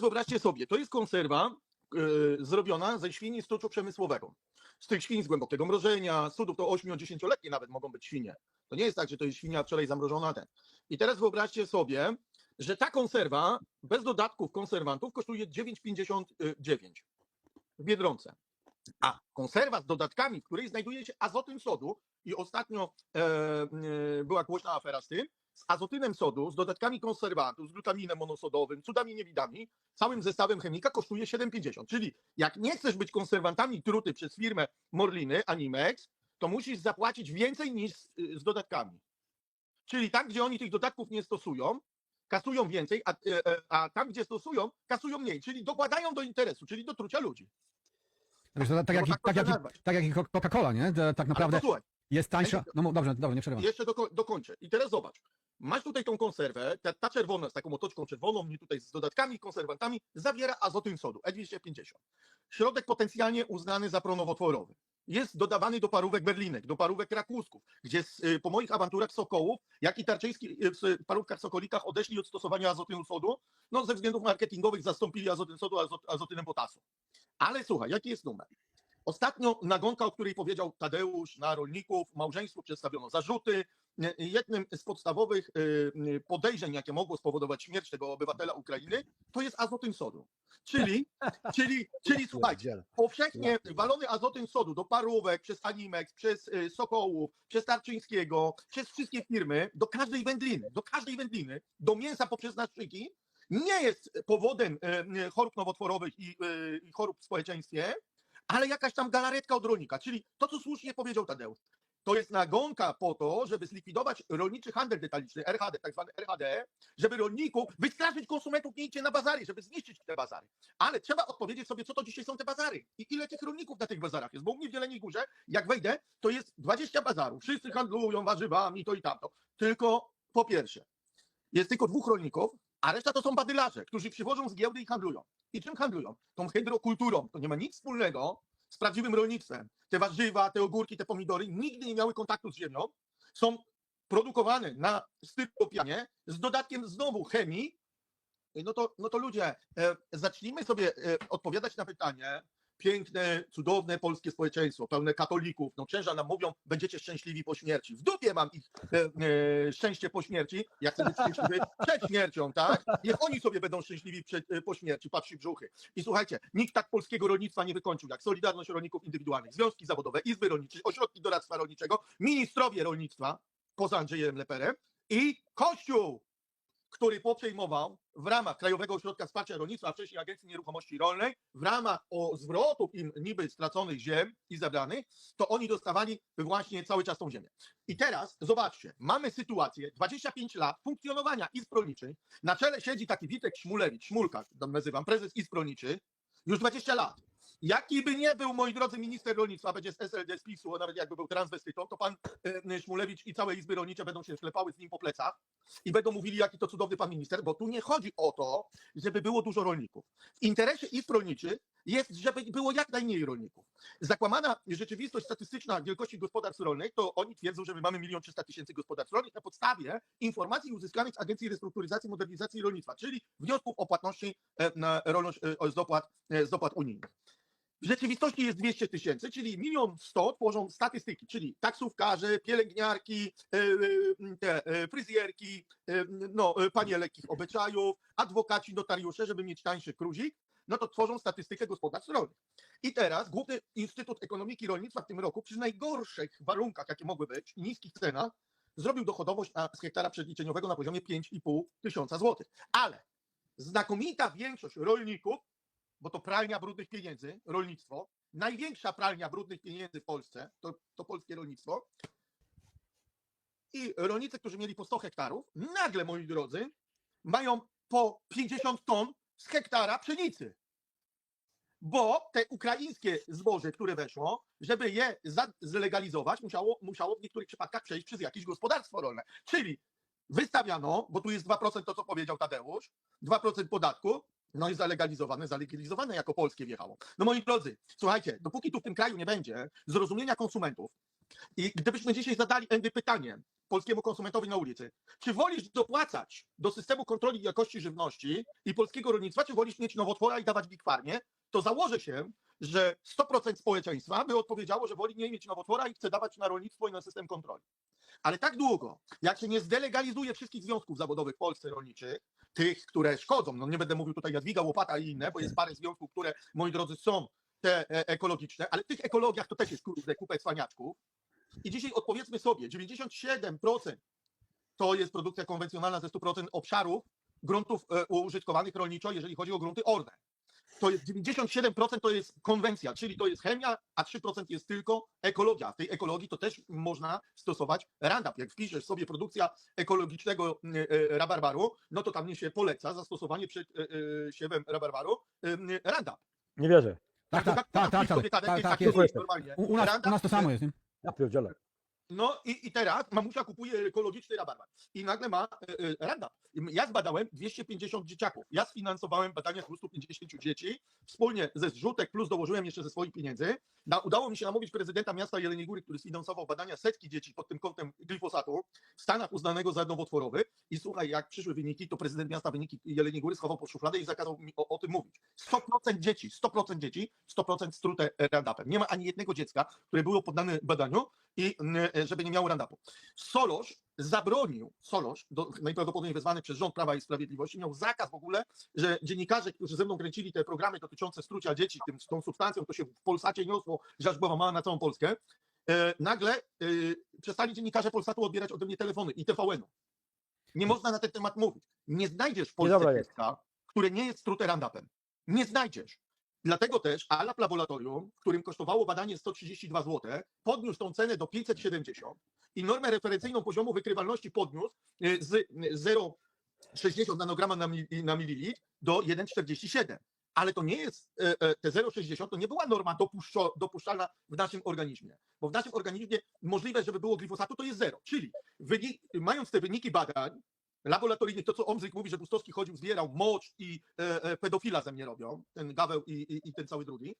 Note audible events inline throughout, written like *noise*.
teraz wyobraźcie sobie, to jest konserwa y, zrobiona ze świni z tuczu przemysłowego. Z tych świń z głębokiego mrożenia, z cudów to 8-10-letnie nawet mogą być świnie. To nie jest tak, że to jest świnia wczoraj zamrożona. Ten. I teraz wyobraźcie sobie, że ta konserwa bez dodatków konserwantów kosztuje 9,59 w Biedronce. A konserwa z dodatkami, w której znajduje się azotyn sodu i ostatnio e, e, była głośna afera z tym, z azotynem sodu, z dodatkami konserwantów, z glutaminem monosodowym, cudami niewidami, całym zestawem chemika kosztuje 7,50. Czyli jak nie chcesz być konserwantami truty przez firmę Morliny, Animex, to musisz zapłacić więcej niż z, z dodatkami. Czyli tam, gdzie oni tych dodatków nie stosują, kasują więcej, a, e, e, a tam, gdzie stosują, kasują mniej. Czyli dokładają do interesu, czyli do trucia ludzi. Wiesz, to tak, jak, No i- tak tak, jak, można nazwać. tak jak i Coca-Cola, nie? To Tak naprawdę posłuchaj, jest tańsza. No dobrze, dobrze, nie przerywam. jeszcze doko, dokończę. I teraz zobacz. Masz tutaj tą konserwę, ta, ta czerwona z taką otoczką czerwoną, nie tutaj z dodatkami, konserwantami, zawiera azotyn sodu, E E250. Środek potencjalnie uznany za pronowotworowy. Jest dodawany do parówek berlinek, do parówek rakusków, gdzie z, y, po moich awanturach Sokołów, jak i Tarczyński y, w parówkach Sokolikach odeszli od stosowania azotynu sodu, no ze względów marketingowych zastąpili azotyn sodu azot, azotynem potasu. Ale słuchaj, jaki jest numer? Ostatnio nagonka, o której powiedział Tadeusz, na rolników, małżeństwu przedstawiono zarzuty. Jednym z podstawowych y, podejrzeń, jakie mogło spowodować śmierć tego obywatela Ukrainy, to jest azotyn sodu. Czyli, *laughs* czyli, czyli słuchajcie, powszechnie walony azotyn sodu do parówek, przez Animex, przez y, Sokołów, przez Tarczyńskiego, przez wszystkie firmy, do każdej wędliny, do każdej wędliny, do mięsa poprzez nastrzyki, nie jest powodem y, chorób nowotworowych i, y, i chorób w społeczeństwie, ale jakaś tam galaretka od rolnika, czyli to, co słusznie powiedział Tadeusz. To jest nagonka po to, żeby zlikwidować rolniczy handel detaliczny, RHD, tak zwany RHD, żeby rolników wystraszyć konsumentów, nie idźcie na bazary, żeby zniszczyć te bazary. Ale trzeba odpowiedzieć sobie, co to dzisiaj są te bazary i ile tych rolników na tych bazarach jest. Bo u mnie w Jeleniej Górze, jak wejdę, to jest 20 bazarów. Wszyscy handlują warzywami, to i tamto. Tylko po pierwsze, jest tylko dwóch rolników, a reszta to są badylarze, którzy przywożą z giełdy i handlują. I czym handlują? Tą hydrokulturą. To nie ma nic wspólnego z prawdziwym rolnictwem. Te warzywa, te ogórki, te pomidory nigdy nie miały kontaktu z ziemią. Są produkowane na styropianie z dodatkiem znowu chemii. No to, no to ludzie, e, zacznijmy sobie e, odpowiadać na pytanie. Piękne, cudowne polskie społeczeństwo, pełne katolików. No księża nam mówią, będziecie szczęśliwi po śmierci. W dupie mam ich e, e, szczęście po śmierci. Ja chcę być szczęśliwy przed śmiercią, tak? Niech oni sobie będą szczęśliwi przed, e, po śmierci, patrzy brzuchy. I słuchajcie, nikt tak polskiego rolnictwa nie wykończył jak Solidarność Rolników Indywidualnych, związki zawodowe, izby rolnicze, ośrodki doradztwa rolniczego, ministrowie rolnictwa poza Andrzejem Leperem i Kościół, który poprzejmował w ramach Krajowego Ośrodka Wsparcia Rolnictwa, a wcześniej Agencji Nieruchomości Rolnej, w ramach o zwrotów im niby straconych ziem i zabranych, to oni dostawali właśnie cały czas tą ziemię. I teraz zobaczcie, mamy sytuację, 25 lat funkcjonowania izb rolniczych, na czele siedzi taki Witek Szmulewicz, Szmulka, nazywam, prezes izb rolniczych, już 20 lat. Jaki by nie był, moi drodzy, minister rolnictwa, będzie z SLD, z PiSu, nawet jakby był transwestytą, to pan e, Szmulewicz i całe izby rolnicze będą się szlepały z nim po plecach i będą mówili, jaki to cudowny pan minister, bo tu nie chodzi o to, żeby było dużo rolników. W interesie izb rolniczych jest, żeby było jak najmniej rolników. Zakłamana rzeczywistość statystyczna wielkości gospodarstw rolnych, to oni twierdzą, że my mamy milion trzysta tysięcy gospodarstw rolnych na podstawie informacji uzyskanych z Agencji Restrukturyzacji i Modernizacji Rolnictwa, czyli wniosków o płatności e, na rolność e, z dopłat, z dopłat unijnych. W rzeczywistości jest 200 tysięcy, czyli milion sto tworzą statystyki, czyli taksówkarze, pielęgniarki, e, e, te e, fryzjerki, no, panie lekkich obyczajów, adwokaci, notariusze, żeby mieć tańszy kruzik, no to tworzą statystykę gospodarstw rolnych. I teraz Główny Instytut Ekonomiki Rolnictwa w tym roku przy najgorszych warunkach, jakie mogły być, niskich cenach, zrobił dochodowość z hektara przeliczeniowego na poziomie 5,5 tysiąca złotych. Ale znakomita większość rolników bo to pralnia brudnych pieniędzy, rolnictwo, największa pralnia brudnych pieniędzy w Polsce, to, to polskie rolnictwo. I rolnicy, którzy mieli po 100 hektarów, nagle, moi drodzy, mają po 50 ton z hektara pszenicy. Bo te ukraińskie zboże, które weszło, żeby je zlegalizować, musiało, musiało w niektórych przypadkach przejść przez jakieś gospodarstwo rolne. Czyli wystawiano, bo tu jest 2% to, co powiedział Tadeusz, 2% podatku, no i zalegalizowane, zalegalizowane jako polskie wjechało. No moi drodzy, słuchajcie, dopóki tu w tym kraju nie będzie zrozumienia konsumentów, I gdybyśmy dzisiaj zadali pytanie polskiemu konsumentowi na ulicy, czy wolisz dopłacać do systemu kontroli jakości żywności i polskiego rolnictwa, czy wolisz mieć nowotwora i dawać Big Farmie, to założę się, że 100% społeczeństwa by odpowiedziało, że woli nie mieć nowotwora i chce dawać na rolnictwo i na system kontroli. Ale tak długo, jak się nie zdelegalizuje wszystkich związków zawodowych w Polsce rolniczych, tych, które szkodzą, no nie będę mówił tutaj Jadwiga, Łopata i inne, bo jest parę związków, które, moi drodzy, są te e, ekologiczne, ale w tych ekologiach to też jest kurde kupę cwaniaczków. I dzisiaj odpowiedzmy sobie, 97% to jest produkcja konwencjonalna ze 100% obszarów gruntów e, użytkowanych rolniczo, jeżeli chodzi o grunty orne. To jest 97% to jest konwencja, czyli to jest chemia, a 3% jest tylko ekologia. W tej ekologii to też można stosować Roundup. Jak wpiszesz sobie produkcja ekologicznego e, e, rabarbaru, no to tam nie się poleca zastosowanie przed e, e, siewem rabarbaru e, Roundup. Nie wierzę. Tak, tak, tak, tak, tak, Sobie tak, kadetki, tak, tak jest. jest normalnie. U, u, nas, Roundup, u nas to samo jest, nie? Ja pierdzielę. No i, i teraz mamusia kupuje ekologiczny rabarbar i nagle ma e, e. I Ja zbadałem 250 dzieciaków. Ja sfinansowałem badania 250 dzieci wspólnie ze zrzutek, plus dołożyłem jeszcze ze swoich pieniędzy. Na, udało mi się namówić prezydenta miasta Jeleniej Góry, który sfinansował badania setki dzieci pod tym kątem glifosatu w Stanach uznanego za nowotworowy. I słuchaj, jak przyszły wyniki, to prezydent miasta wyniki Jeleniej Góry schował pod szufladę i zakazał mi o, o tym mówić. 100% dzieci, 100% dzieci, 100% strute Roundupem. Nie ma ani jednego dziecka, które było poddane badaniu i mm, żeby nie miało Roundupu. Solosz zabronił, Solosz, do, najprawdopodobniej wezwany przez rząd Prawa i Sprawiedliwości, miał zakaz w ogóle, że dziennikarze, którzy ze mną kręcili te programy dotyczące strucia dzieci tym, tą substancją, to się w Polsacie niosło, była mała na całą Polskę, e, nagle e, przestali dziennikarze Polsatu odbierać ode mnie telefony i TVN-u. Nie można na ten temat mówić. Nie znajdziesz w Polsce dziecka, które nie jest strute Roundupem. Nie znajdziesz. Dlatego też Alap Laboratorium, którym kosztowało badanie 132 zł, podniósł tą cenę do 570 i normę referencyjną poziomu wykrywalności podniósł y, z y, 0,60 nanograma na, na mililitr do 1,47. Ale to nie jest, e, e, te 0,60 to nie była norma dopuszczalna w naszym organizmie, bo w naszym organizmie możliwe, żeby było glifosatu, to jest zero. Czyli mając te wyniki badań, laboratoryjnych, to co Omzyk mówi, że Bustowski chodził, zbierał mocz i e, e, pedofila ze mnie robią, ten Gaweł i, i, i ten cały drugi,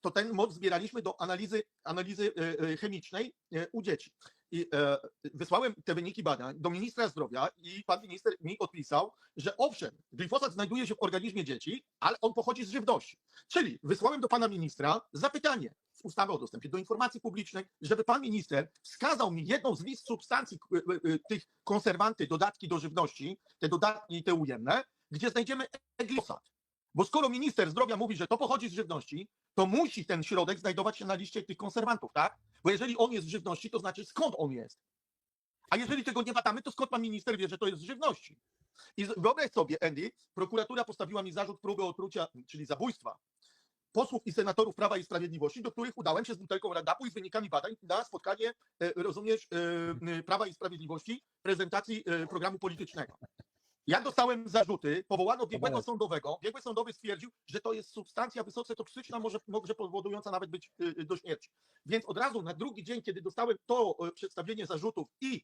to ten mocz zbieraliśmy do analizy, analizy e, e, chemicznej e, u dzieci. I e, wysłałem te wyniki badań do ministra zdrowia i pan minister mi odpisał, że owszem, glifosat znajduje się w organizmie dzieci, ale on pochodzi z żywności. Czyli wysłałem do pana ministra zapytanie z ustawy o dostępie do informacji publicznej, żeby pan minister wskazał mi jedną z list substancji e, e, e, tych konserwanty, dodatki do żywności, te dodatki i te ujemne, gdzie znajdziemy glifosat. Bo skoro minister zdrowia mówi, że to pochodzi z żywności, to musi ten środek znajdować się na liście tych konserwantów, tak? Bo jeżeli on jest z żywności, to znaczy skąd on jest. A jeżeli tego nie badamy, to skąd pan minister wie, że to jest z żywności? I wyobraź sobie, Andy, prokuratura postawiła mi zarzut próby otrucia, czyli zabójstwa posłów i senatorów Prawa i Sprawiedliwości, do których udałem się z butelką Roundupu i z wynikami badań na spotkanie, e, rozumiesz, e, Prawa i Sprawiedliwości, prezentacji e, programu politycznego. Ja dostałem zarzuty, powołano biegłego sądowego. Biegły sądowy stwierdził, że to jest substancja wysoce toksyczna, może, może powodująca nawet być y, y, do śmierci. Więc od razu na drugi dzień, kiedy dostałem to y, przedstawienie zarzutów i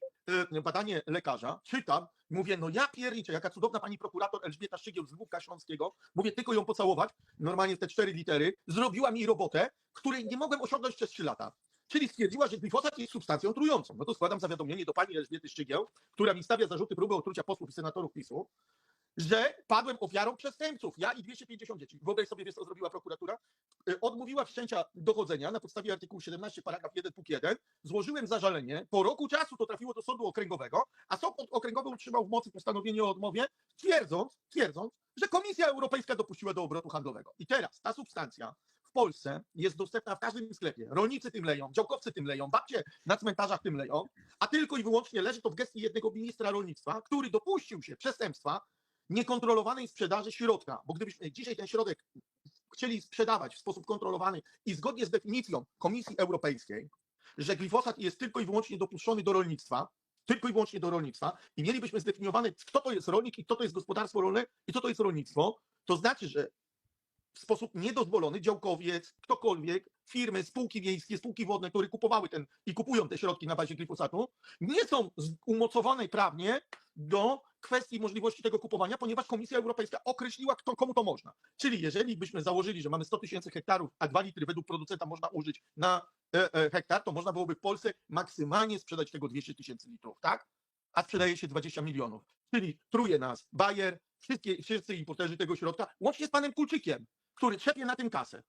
badanie lekarza, czytam, mówię, no ja pierniczę, jaka cudowna pani prokurator Elżbieta Szygieł z Lwówka Śląskiego, mówię, tylko ją pocałować, normalnie te cztery litery, zrobiła mi robotę, której nie mogłem osiągnąć przez trzy lata. Czyli stwierdziła, że glifosat jest substancją trującą. No to składam zawiadomienie do pani Elżbiety Szczygieł, która mi stawia zarzuty próby otrucia posłów i senatorów PiSu, że padłem ofiarą przestępców. Ja i 250 dzieci. Wyobraź sobie, wiesz, co zrobiła prokuratura? Y, Odmówiła wszczęcia dochodzenia na podstawie artykułu 17, paragraf 1, punkt 1. Złożyłem zażalenie. Po roku czasu to trafiło do sądu okręgowego, a sąd okręgowy utrzymał w mocy postanowienie o odmowie, twierdząc, twierdząc, że Komisja Europejska dopuściła do obrotu handlowego. I teraz ta substancja w Polsce jest dostępna w każdym sklepie. Rolnicy tym leją, działkowcy tym leją, babcie na cmentarzach tym leją, a tylko i wyłącznie leży to w gestii jednego ministra rolnictwa, który dopuścił się przestępstwa niekontrolowanej sprzedaży środka. Bo gdybyśmy dzisiaj ten środek chcieli sprzedawać w sposób kontrolowany i zgodnie z definicją Komisji Europejskiej, że glifosat jest tylko i wyłącznie dopuszczony do rolnictwa, tylko i wyłącznie do rolnictwa i mielibyśmy zdefiniowane, kto to jest rolnik i kto to jest gospodarstwo rolne i co to jest rolnictwo, to znaczy, że w sposób niedozwolony działkowiec, ktokolwiek, firmy, spółki wiejskie, spółki wodne, które kupowały ten i kupują te środki na bazie glifosatu, nie są umocowane prawnie do kwestii możliwości tego kupowania, ponieważ Komisja Europejska określiła, kto, komu to można. Czyli jeżeli byśmy założyli, że mamy 100 tysięcy hektarów, a 2 litry według producenta można użyć na e, e, hektar, to można byłoby w Polsce maksymalnie sprzedać tego 200 tysięcy litrów, tak? A sprzedaje się 20 milionów. Czyli truje nas Bayer, wszystkie, wszyscy importerzy tego środka, łącznie z panem Kulczykiem, który trzepie na tym kasę.